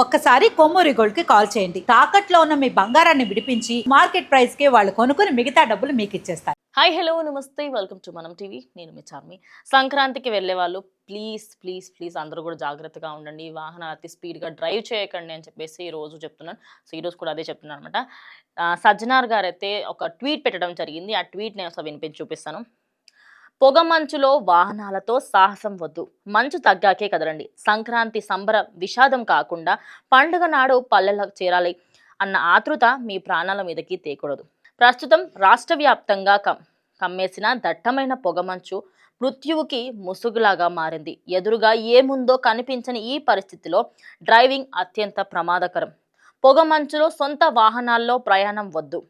ఒక్కసారి కొమ్మూరి గోల్డ్కి కాల్ చేయండి. తాకట్లో ఉన్న మీ బంగారాన్ని విడిపించి మార్కెట్ ప్రైస్కి వాళ్ళు కొనుక్కుని మిగతా డబ్బులు మీకు ఇచ్చేస్తారు. Hi hello namaste. Welcome to Manam TV. నేను మీ చార్మి. సంక్రాంతికి వెళ్ళే వాళ్ళు ప్లీజ్ ప్లీజ్ ప్లీజ్ అందరూ కూడా జాగ్రత్తగా ఉండండి. వాహనాలు అతి స్పీడ్గా డ్రైవ్ చేయకండి అని చెప్పేసి ఈ రోజు చెప్తున్నాను. సో ఈరోజు కూడా అదే చెప్తున్నాను అనమాట సజ్జనార్ గారు అయితే ఒక ట్వీట్ పెట్టడం జరిగింది. ఆ ట్వీట్ నేను అసలు వినిపించి చూపిస్తాను. పొగ మంచులో వాహనాలతో సాహసం వద్దు. మంచు తగ్గాకే కదలండి. సంక్రాంతి సంబర విషాదం కాకుండా పండుగ నాడు పల్లెలకు చేరాలి అన్న ఆతృత మీ ప్రాణాల మీదకి తేకూడదు. ప్రస్తుతం రాష్ట్ర వ్యాప్తంగా కమ్ కమ్మేసిన దట్టమైన పొగమంచు మృత్యువుకి ముసుగులాగా మారింది. ఎదురుగా ఏముందో కనిపించని ఈ పరిస్థితిలో డ్రైవింగ్ అత్యంత ప్రమాదకరం. పొగమంచులో సొంత వాహనాల్లో ప్రయాణం వద్దు.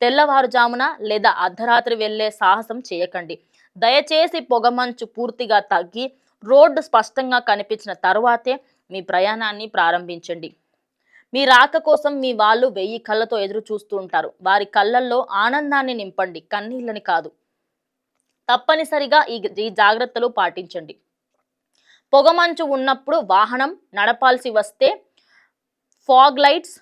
తెల్లవారుజామున లేదా అర్ధరాత్రి వెళ్ళే సాహసం చేయకండి. దయచేసి పొగమంచు పూర్తిగా తగ్గి రోడ్డు స్పష్టంగా కనిపించిన తర్వాతే మీ ప్రయాణాన్ని ప్రారంభించండి. మీ రాక కోసం మీ వాళ్ళు వెయ్యి కళ్ళతో ఎదురు చూస్తూ ఉంటారు. వారి కళ్ళల్లో ఆనందాన్ని నింపండి కన్నీళ్ళని కాదు. తప్పనిసరిగా ఈ ఈ జాగ్రత్తలు పాటించండి. పొగమంచు ఉన్నప్పుడు వాహనం నడపాల్సి వస్తే ఫాగ్ లైట్స్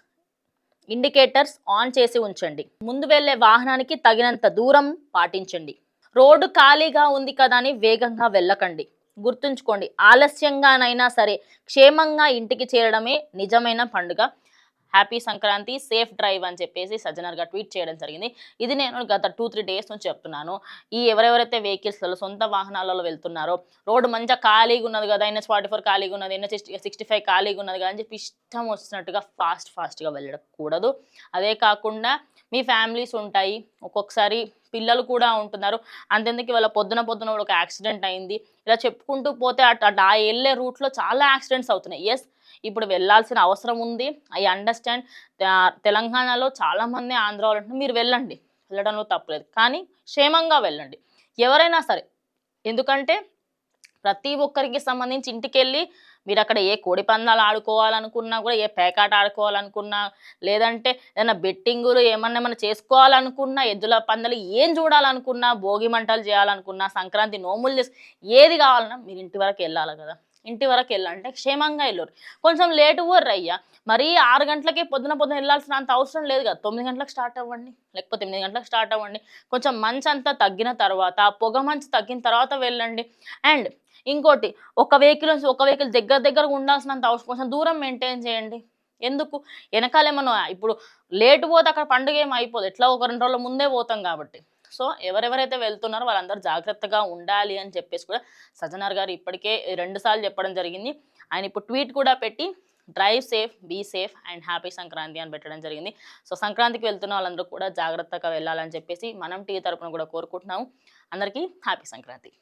ఇండికేటర్స్ ఆన్ చేసి ఉంచండి. ముందు వెళ్ళే వాహనానికి తగినంత దూరం పాటించండి. రోడ్డు ఖాళీగా ఉంది కదా అని వేగంగా వెళ్ళకండి. గుర్తుంచుకోండి ఆలస్యంగానైనా సరే క్షేమంగా ఇంటికి చేరడమే నిజమైన పండుగ. హ్యాపీ సంక్రాంతి సేఫ్ డ్రైవ్ అని చెప్పేసి సజ్జనర్గా ట్వీట్ చేయడం జరిగింది. ఇది నేను గత టూ త్రీ డేస్ నుంచి చెప్తున్నాను. ఈ ఎవరెవరైతే వెహికల్స్లలో సొంత వాహనాలలో వెళ్తున్నారో రోడ్డు మంచిగా ఖాళీగా ఉన్నది కదా ఎన్ఎస్ ఫార్టీ ఫోర్ ఖాళీగా ఉన్నది ఎన్ఎస్ సిక్స్టీ ఫైవ్ ఖాళీగా ఉన్నది కదా అని చెప్పి ఇష్టం వచ్చినట్టుగా ఫాస్ట్ ఫాస్ట్గా వెళ్ళకూడదు. అదే కాకుండా మీ ఫ్యామిలీస్ ఉంటాయి. ఒక్కొక్కసారి పిల్లలు కూడా ఉంటున్నారు. అంతెందుకు ఇవాళ పొద్దున పొద్దున కూడా ఒక యాక్సిడెంట్ అయింది. ఇలా చెప్పుకుంటూ పోతే అటు అటు ఆ వెళ్ళే రూట్లో చాలా యాక్సిడెంట్స్ అవుతున్నాయి. ఎస్ ఇప్పుడు వెళ్ళాల్సిన అవసరం ఉంది. I understand. తెలంగాణలో చాలామంది ఆంధ్ర వాళ్ళు మీరు వెళ్ళండి. వెళ్ళడంలో తప్పలేదు. కానీ క్షేమంగా వెళ్ళండి. ఎవరైనా సరే. ఎందుకంటే ప్రతి ఒక్కరికి సంబంధించి ఇంటికి వెళ్ళి మీరు అక్కడ ఏ కోడి పందాలు ఆడుకోవాలనుకున్నా కూడా ఏ పేకాట ఆడుకోవాలనుకున్నా లేదంటే ఏదైనా బెట్టింగులు ఏమన్నా ఏమైనా చేసుకోవాలనుకున్నా ఎద్దుల పందాలు ఏం చూడాలనుకున్నా భోగి మంటలు చేయాలనుకున్నా సంక్రాంతి నోములు చేసి ఏది కావాలన్నా మీరు ఇంటి వరకు వెళ్ళాలి కదా. ఇంటి వరకు వెళ్ళాలంటే క్షేమంగా వెళ్ళరు. కొంచెం లేటు వర్రు అయ్యా మరీ ఆరు గంటలకే పొద్దున పొద్దున వెళ్ళాల్సిన అంత అవసరం లేదు కదా. తొమ్మిది గంటలకు స్టార్ట్ అవ్వండి. లేకపోతే ఎనిమిది గంటలకు స్టార్ట్ అవ్వండి. కొంచెం మంచు అంతా తగ్గిన తర్వాత ఆ పొగ మంచు తగ్గిన తర్వాత వెళ్ళండి. అండ్ ఇంకోటి ఒక వెహికల్ నుంచి ఒక వెహికల్ దగ్గర దగ్గర ఉండాల్సినంత అవసరం కొంచెం దూరం మెయింటైన్ చేయండి. ఎందుకు? వెనకాలేమన్నా ఇప్పుడు లేటు పోతే అక్కడ పండుగ ఏమి అయిపోదు. ఎట్లా ఒక రెండు రోజుల ముందే పోతాం కాబట్టి. సో ఎవరెవరైతే వెళ్తున్నారో వాళ్ళందరూ జాగ్రత్తగా ఉండాలి అని చెప్పేసి కూడా సజ్జనార్ గారు ఇప్పటికే రెండు సార్లు చెప్పడం జరిగింది. ఆయన ఇప్పుడు ట్వీట్ కూడా పెట్టి drive safe be safe and happy Sankranti అని పెట్టడం జరిగింది. సో సంక్రాంతికి వెళ్తున్న వాళ్ళందరూ కూడా జాగ్రత్తగా వెళ్ళాలని చెప్పేసి మనం టీ తరపున కూడా కోరుకుంటున్నాము. అందరికీ హ్యాపీ సంక్రాంతి.